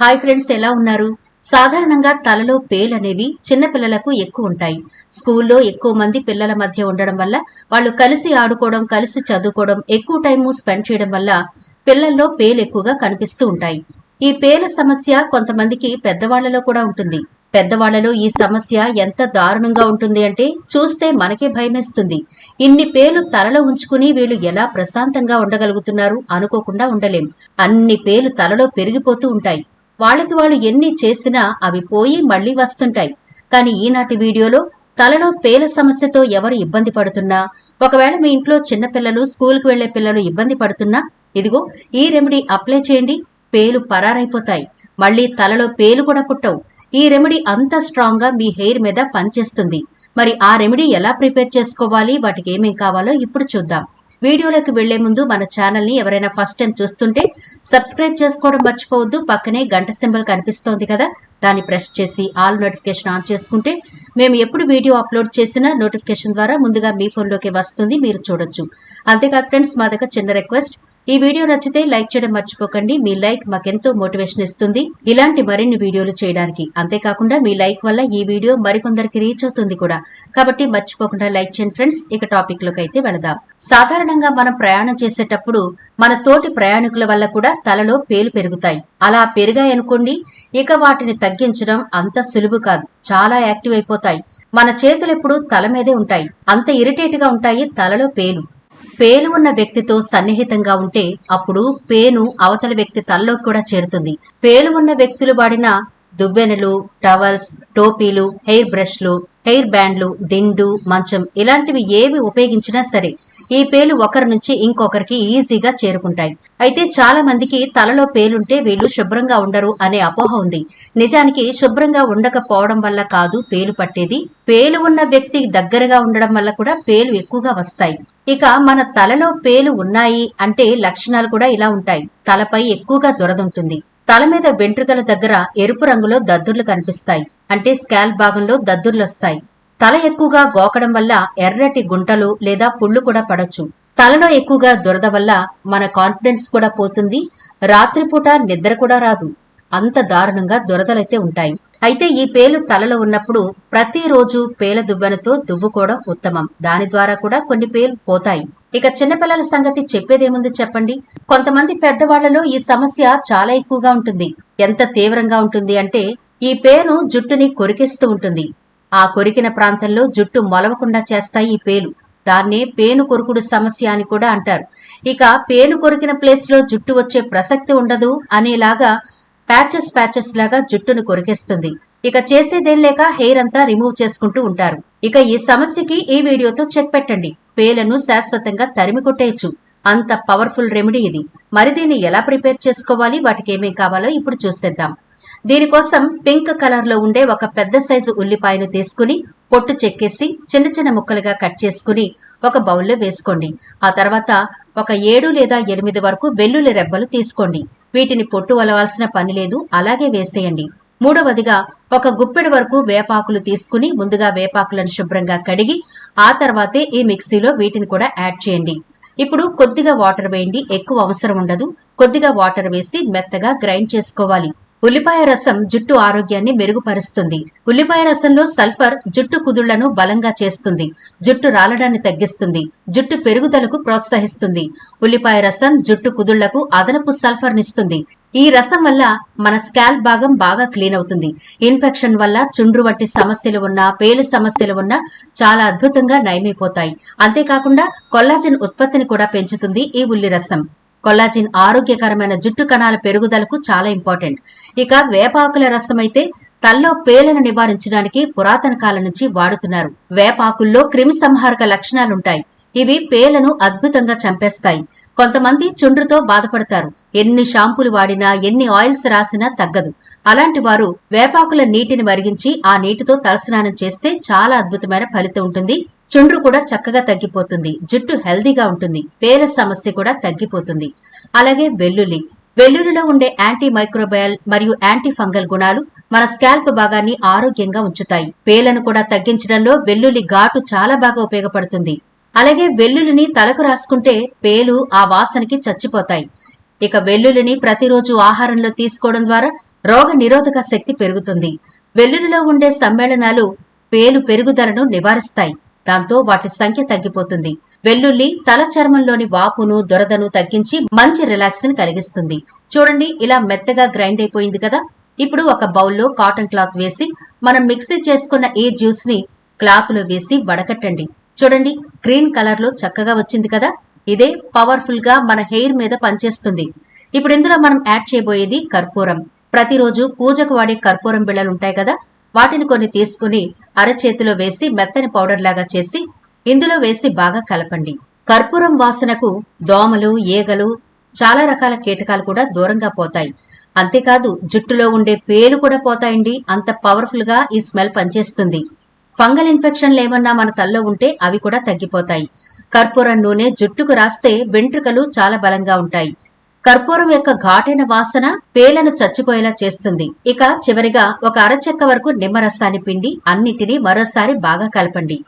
Hi friends ఎలా ఉన్నారు? సాధారణంగా తలలో పేలు అనేవి చిన్నపిల్లలకు ఎక్కువ ఉంటాయి. స్కూల్లో ఎక్కువ మంది పిల్లల మధ్య ఉండడం వల్ల వాళ్ళు కలిసి ఆడుకోవడం కలిసి చదువుకోవడం ఎక్కువ టైం స్పెండ్ చేయడం వల్ల పిల్లల్లో పేలు ఎక్కువగా కనిపిస్తూ ఉంటాయి. ఈ పేల సమస్య కొంతమందికి పెద్దవాళ్ళలో కూడా ఉంటుంది. పెద్దవాళ్ళలో ఈ సమస్య ఎంత దారుణంగా ఉంటుంది అంటే చూస్తే మనకే భయమేస్తుంది. ఇన్ని పేలు తలలో ఉంచుకుని వీళ్ళు ఎలా ప్రశాంతంగా ఉండగలుగుతున్నారు అనుకోకుండా ఉండలేం. అన్ని పేలు తలలో పెరిగిపోతూ ఉంటాయి. వాళ్ళకి వాళ్ళు ఎన్ని చేసినా అవి పోయి మళ్ళీ వస్తుంటాయి. కానీ ఈనాటి వీడియోలో తలలో పేల సమస్యతో ఎవరు ఇబ్బంది పడుతున్నా ఒకవేళ మీ ఇంట్లో చిన్నపిల్లలు స్కూల్కి వెళ్ళే పిల్లలు ఇబ్బంది పడుతున్నా ఇదిగో ఈ రెమెడీ అప్లై చేయండి పేలు పరారైపోతాయి. మళ్ళీ తలలో పేలు కూడా పుట్టవు. ఈ రెమెడీ అంత స్ట్రాంగ్గా మీ హెయిర్ మీద పనిచేస్తుంది. మరి ఆ రెమెడీ ఎలా ప్రిపేర్ చేసుకోవాలి? వాటికి ఏమేం కావాలో ఇప్పుడు చూద్దాం. వీడియోలోకి వెళ్ళే ముందు మన ఛానల్ని ఎవరైనా ఫస్ట్ టైం చూస్తుంటే సబ్స్క్రైబ్ చేసుకోవడం మర్చిపోవద్దు. పక్కనే గంట సింబల్ కనిపిస్తోంది కదా. దాన్ని ప్రెస్ చేసి ఆల్ నోటిఫికేషన్ ఆన్ చేసుకుంటే మేము ఎప్పుడు వీడియో అప్లోడ్ చేసినా నోటిఫికేషన్ ద్వారా ముందుగా మీ ఫోన్లోకి వస్తుంది మీరు చూడొచ్చు. అంతేకాదు ఫ్రెండ్స్ మా దగ్గర చిన్న రిక్వెస్ట్ ఈ వీడియో నచ్చితే లైక్ చేయడం మర్చిపోకండి. మీ లైక్ మాకెంతో మోటివేషన్ ఇస్తుంది. ఇలాంటి మరిన్ని వీడియోలు చేయడానికి. అంతేకాకుండా మీ లైక్ వల్ల ఈ వీడియో మరికొందరికి రీచ్ అవుతుంది కూడా. కాబట్టి మర్చిపోకుండా లైక్ చేయండి ఫ్రెండ్స్ ఇక టాపిక్లోకి అయితే వెళదాం. సాధారణంగా మనం ప్రయాణం చేసేటప్పుడు మన తోటి ప్రయాణికుల వల్ల కూడా తలలో పేలు పెరుగుతాయి. అలా పెరిగాయనుకోండి ఇక వాటిని తగ్గించడం అంత సులువు కాదు. చాలా యాక్టివ్ అయిపోతాయి. మన చేతులు ఎప్పుడు తల మీదే ఉంటాయి. అంత ఇరిటేట్గా ఉంటాయి తలలో పేలు. పేలు ఉన్న వ్యక్తితో సన్నిహితంగా ఉంటే అప్పుడు పేను అవతల వ్యక్తి తలలోకి కూడా చేరుతుంది. పేలు ఉన్న వ్యక్తులు వాడిన దువ్వెనలు టవల్స్ టోపీలు హెయిర్ బ్రష్లు హెయిర్ బ్యాండ్లు దిండు మంచం ఇలాంటివి ఏవి ఉపయోగించినా సరే ఈ పేలు ఒకరి నుంచి ఇంకొకరికి ఈజీగా చేరుకుంటాయి. అయితే చాలా మందికి తలలో పేలుంటే వీళ్ళు శుభ్రంగా ఉండరు అనే అపోహ ఉంది. నిజానికి శుభ్రంగా ఉండకపోవడం వల్ల కాదు పేలు పట్టేది. పేలు ఉన్న వ్యక్తి దగ్గరగా ఉండడం వల్ల కూడా పేలు ఎక్కువగా వస్తాయి. ఇక మన తలలో పేలు ఉన్నాయి అంటే లక్షణాలు కూడా ఇలా ఉంటాయి. తలపై ఎక్కువగా దురదుంటుంది తల మీద వెంట్రుకల దగ్గర ఎరుపు రంగులో దద్దుర్లు కనిపిస్తాయి. అంటే స్కాల్ భాగంలో దద్దుర్లు వస్తాయి తల ఎక్కువగా గోకడం వల్ల ఎర్రటి గుంటలు లేదా పుళ్ళు కూడా పడొచ్చు. తలలో ఎక్కువగా దురద వల్ల మన కాన్ఫిడెన్స్ కూడా పోతుంది. రాత్రిపూట నిద్ర కూడా రాదు. అంత దారుణంగా దురదలైతే ఉంటాయి. అయితే ఈ పేలు తలలో ఉన్నప్పుడు ప్రతిరోజు పేల దువ్వెనతో దువ్వుకోవడం ఉత్తమం. దాని ద్వారా కూడా కొన్ని పేలు పోతాయి. ఇక చిన్నపిల్లల సంగతి చెప్పేదేముంది చెప్పండి? కొంతమంది పెద్దవాళ్ళలో ఈ సమస్య చాలా ఎక్కువగా ఉంటుంది. ఎంత తీవ్రంగా ఉంటుంది అంటే ఈ పేను జుట్టుని కొరికిస్తూ ఉంటుంది. ఆ కొరికిన ప్రాంతంలో జుట్టు మొలవకుండా చేస్తాయి ఈ పేలు. దాన్నే పేను కొరుకుడు సమస్య అని కూడా అంటారు. ఇక పేను కొరికిన ప్లేస్లో జుట్టు వచ్చే ప్రసక్తి ఉండదు అనేలాగా ప్యాచెస్ ప్యాచెస్ లాగా జుట్టును కొరికేస్తుంది. ఇక చేసేదేం లేక హెయిర్ అంతా రిమూవ్ చేసుకుంటూ ఉంటారు. ఇక ఈ సమస్యకి ఈ వీడియోతో చెక్ పెట్టండి. పేలను శాశ్వతంగా తరిమి కొట్టేయచ్చు. అంత పవర్ఫుల్ రెమెడీ ఇది. మరి దీన్ని ఎలా ప్రిపేర్ చేసుకోవాలి? వాటికి ఏమేం కావాలో ఇప్పుడు చూసేద్దాం. దీనికోసం పింక్ కలర్లో ఉండే ఒక పెద్ద సైజు ఉల్లిపాయను తీసుకుని పొట్టు చెక్కేసి చిన్న చిన్న ముక్కలుగా కట్ చేసుకుని ఒక బౌల్లో వేసుకోండి. ఆ తర్వాత ఒక ఏడు లేదా ఎనిమిది వరకు వెల్లుల్లి రెబ్బలు తీసుకోండి. వీటిని పొట్టు వలవాల్సిన పని లేదు. అలాగే వేసేయండి. మూడవదిగా ఒక గుప్పెడు వరకు వేపాకులు తీసుకుని ముందుగా వేపాకులను శుభ్రంగా కడిగి ఆ తర్వాతే ఈ మిక్సీలో వీటిని కూడా యాడ్ చేయండి. ఇప్పుడు కొద్దిగా వాటర్ వేయండి. ఎక్కువ అవసరం ఉండదు. కొద్దిగా వాటర్ వేసి మెత్తగా గ్రైండ్ చేసుకోవాలి. ఉల్లిపాయ రసం జుట్టు ఆరోగ్యాన్ని మెరుగుపరుస్తుంది. ఉల్లిపాయ రసంలో సల్ఫర్ జుట్టు కుదుళ్ళను బలంగా చేస్తుంది. జుట్టు రాలడాన్ని తగ్గిస్తుంది. జుట్టు పెరుగుదలకు ప్రోత్సహిస్తుంది. ఉల్లిపాయ రసం జుట్టు కుదుళ్ళకు అదనపు సల్ఫర్ నిస్తుంది ఈ రసం వల్ల మన స్కాల్ప్ భాగం బాగా క్లీన్ అవుతుంది. ఇన్ఫెక్షన్ వల్ల చుండ్రు వంటి సమస్యలు ఉన్నా పేలు సమస్యలు ఉన్నా చాలా అద్భుతంగా నయమైపోతాయి. అంతేకాకుండా కొల్లాజన్ ఉత్పత్తిని కూడా పెంచుతుంది ఈ ఉల్లి రసం. కొల్లాజిన్ ఆరోగ్యకరమైన జుట్టు కణాల పెరుగుదలకు చాలా ఇంపార్టెంట్. ఇక వేపాకుల రసం అయితే తల్లో పేలను నివారించడానికి పురాతన కాలం నుంచి వాడుతున్నారు. వేపాకుల్లో క్రిమి సంహారక లక్షణాలుంటాయి. ఇవి పేలను అద్భుతంగా చంపేస్తాయి. కొంతమంది చుండ్రుతో బాధపడతారు. ఎన్ని షాంపూలు వాడినా ఎన్ని ఆయిల్స్ రాసినా తగ్గదు. అలాంటి వారు వేపాకుల నీటిని మరిగించి ఆ నీటితో తలస్నానం చేస్తే చాలా అద్భుతమైన ఫలితం ఉంటుంది. చుండ్రు కూడా చక్కగా తగ్గిపోతుంది. జుట్టు హెల్దీగా ఉంటుంది. పేల సమస్య కూడా తగ్గిపోతుంది. అలాగే వెల్లుల్లి. వెల్లుల్లిలో ఉండే యాంటీ మైక్రోబయల్ మరియు యాంటీ ఫంగల్ గుణాలు మన స్కాల్ప్ భాగాన్ని ఆరోగ్యంగా ఉంచుతాయి. పేలను కూడా తగ్గించడంలో వెల్లుల్లి ఘాటు చాలా బాగా ఉపయోగపడుతుంది. అలాగే వెల్లుల్లిని తలకు రాసుకుంటే పేలు ఆ వాసనకి చచ్చిపోతాయి. ఇక వెల్లుల్లిని ప్రతిరోజు ఆహారంలో తీసుకోవడం ద్వారా రోగ నిరోధక శక్తి పెరుగుతుంది. వెల్లుల్లిలో ఉండే సమ్మేళనాలు పేలు పెరుగుదలను నివారిస్తాయి. దాంతో వాటి సంఖ్య తగ్గిపోతుంది. వెల్లుల్లి తల చర్మంలోని వాపును దొరదను తగ్గించి మంచి రిలాక్స్ని కలిగిస్తుంది. చూడండి ఇలా మెత్తగా గ్రైండ్ అయిపోయింది కదా? ఇప్పుడు ఒక బౌల్లో కాటన్ క్లాత్ వేసి మనం మిక్సీ చేసుకున్న ఈ జ్యూస్ని క్లాత్లో వేసి వడకట్టండి. చూడండి గ్రీన్ కలర్లో చక్కగా వచ్చింది కదా? ఇదే పవర్ఫుల్గా మన హెయిర్ మీద పనిచేస్తుంది. ఇప్పుడు ఇందులో మనం యాడ్ చేయబోయేది కర్పూరం. ప్రతిరోజు పూజకు వాడే కర్పూరం బిళ్ళలు ఉంటాయి కదా? వాటిని కొన్ని తీసుకుని అరచేతిలో వేసి మెత్తని పౌడర్ లాగా చేసి ఇందులో వేసి బాగా కలపండి. కర్పూరం వాసనకు దోమలు ఈగలు చాలా రకాల కీటకాలు కూడా దూరంగా పోతాయి. అంతేకాదు జుట్టులో ఉండే పేలు కూడా పోతాయండి. అంత పవర్ఫుల్గా ఈ స్మెల్ పనిచేస్తుంది. ఫంగల్ ఇన్ఫెక్షన్లు ఏమన్నా మన తల్లో ఉంటే అవి కూడా తగ్గిపోతాయి. కర్పూరం నూనె జుట్టుకు రాస్తే వెంట్రుకలు చాలా బలంగా ఉంటాయి. కర్పూరం యొక్క ఘాటైన వాసన పేలను చచ్చిపోయేలా చేస్తుంది. ఇక చివరిగా ఒక అరచెక్క వరకు నిమ్మరసాన్ని పిండి అన్నిటినీ మరోసారి బాగా కలపండి.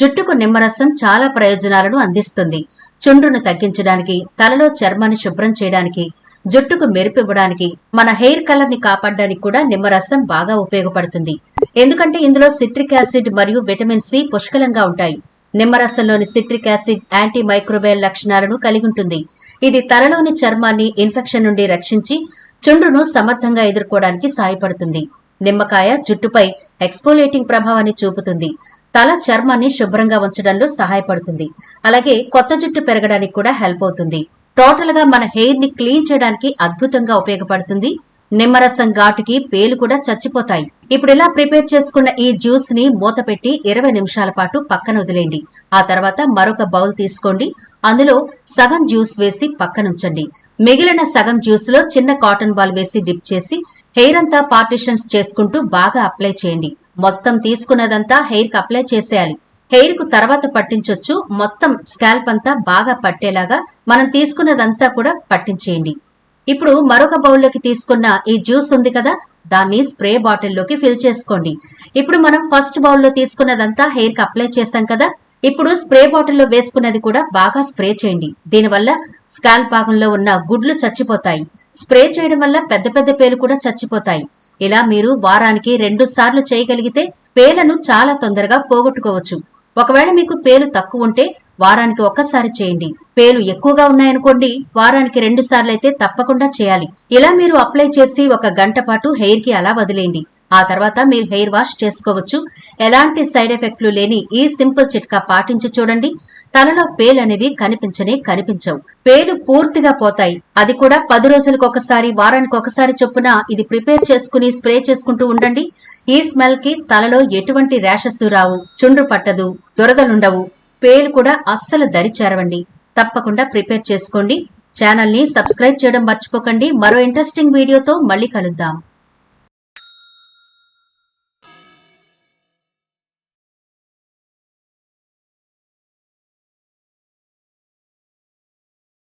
జుట్టుకు నిమ్మరసం చాలా ప్రయోజనాలను అందిస్తుంది. చుండ్రును తగ్గించడానికి తలలో చర్మాన్ని శుభ్రం చేయడానికి జుట్టుకు మెరుపివ్వడానికి మన హెయిర్ కలర్ని కాపాడడానికి కూడా నిమ్మరసం బాగా ఉపయోగపడుతుంది. ఎందుకంటే ఇందులో సిట్రిక్ యాసిడ్ మరియు విటమిన్ సి పుష్కలంగా ఉంటాయి. నిమ్మరసంలోని సిట్రిక్ యాసిడ్ యాంటీ మైక్రోబయల్ లక్షణాలను కలిగి ఉంటుంది. ఇది తలలోని చర్మాన్ని ఇన్ఫెక్షన్ నుండి రక్షించి చుండ్రును సమర్థంగా ఎదుర్కోవడానికి సహాయపడుతుంది నిమ్మకాయ జుట్టుపై ఎక్స్పోలేటింగ్ ప్రభావాన్ని చూపుతుంది. తల చర్మాన్ని శుభ్రంగా ఉంచడంలో సహాయపడుతుంది. అలాగే కొత్త జుట్టు పెరగడానికి కూడా హెల్ప్ అవుతుంది. టోటల్గా మన హెయిర్ని క్లీన్ చేయడానికి అద్భుతంగా ఉపయోగపడుతుంది. నిమ్మరసం ఘాటుకి పేలు కూడా చచ్చిపోతాయి. ఇప్పుడు ఇలా ప్రిపేర్ చేసుకున్న ఈ జ్యూస్ని మూత పెట్టి ఇరవై నిమిషాల పాటు పక్కన వదిలేయండి. ఆ తర్వాత మరొక బౌల్ తీసుకోండి. అందులో సగం జ్యూస్ వేసి పక్కనుంచండి. మిగిలిన సగం జ్యూస్లో చిన్న కాటన్ బాల్ వేసి డిప్ చేసి హెయిర్ అంతా పార్టిషన్స్ చేసుకుంటూ బాగా అప్లై చేయండి. మొత్తం తీసుకున్నదంతా హెయిర్కి అప్లై చేసేయాలి. హెయిర్కు తర్వాత పట్టించొచ్చు. మొత్తం స్కాల్ప్ అంతా బాగా పట్టేలాగా మనం తీసుకున్నదంతా కూడా పట్టించేయండి. ఇప్పుడు మరొక బౌల్లోకి తీసుకున్న ఈ జ్యూస్ ఉంది కదా దాన్ని స్ప్రే బాటిల్లోకి ఫిల్ చేసుకోండి. ఇప్పుడు మనం ఫస్ట్ బౌల్లో తీసుకున్నదంతా హెయిర్కి అప్లై చేశాం కదా? ఇప్పుడు స్ప్రే బాటిల్లో వేసుకున్నది కూడా బాగా స్ప్రే చేయండి. దీనివల్ల స్కాల్ప్ భాగంలో ఉన్న గుడ్లు చచ్చిపోతాయి. స్ప్రే చేయడం వల్ల పెద్ద పెద్ద పేలు కూడా చచ్చిపోతాయి. ఇలా మీరు వారానికి రెండు సార్లు చేయగలిగితే పేలను చాలా తొందరగా పోగొట్టుకోవచ్చు. ఒకవేళ మీకు పేలు తక్కువ ఉంటే వారానికి ఒక్కసారి చేయండి. పేలు ఎక్కువగా ఉన్నాయనుకోండి వారానికి రెండు సార్లు అయితే తప్పకుండా చేయాలి. ఇలా మీరు అప్లై చేసి ఒక గంట పాటు హెయిర్కి అలా వదిలేయండి. ఆ తర్వాత మీరు హెయిర్ వాష్ చేసుకోవచ్చు. ఎలాంటి సైడ్ ఎఫెక్ట్లు లేని ఈ సింపుల్ చిట్కా పాటించి చూడండి. తలలో పేలు అనేవి కనిపించనే కనిపించవు. పేలు పూర్తిగా పోతాయి. అది కూడా పది రోజులకు ఒకసారి వారానికి ఒకసారి చొప్పున ఇది ప్రిపేర్ చేసుకుని స్ప్రే చేసుకుంటూ ఉండండి. ఈ స్మెల్కి తలలో ఎటువంటి ర్యాషెస్ రావు. చుండ్రు పట్టదు. దురదలుండవు. పేలు కూడా అస్సలు దరిచేరవండి. తప్పకుండా ప్రిపేర్ చేసుకోండి. ఛానల్ని సబ్స్క్రైబ్ చేయడం మర్చిపోకండి. మరో ఇంట్రెస్టింగ్ వీడియోతో మళ్ళీ కలుద్దాం.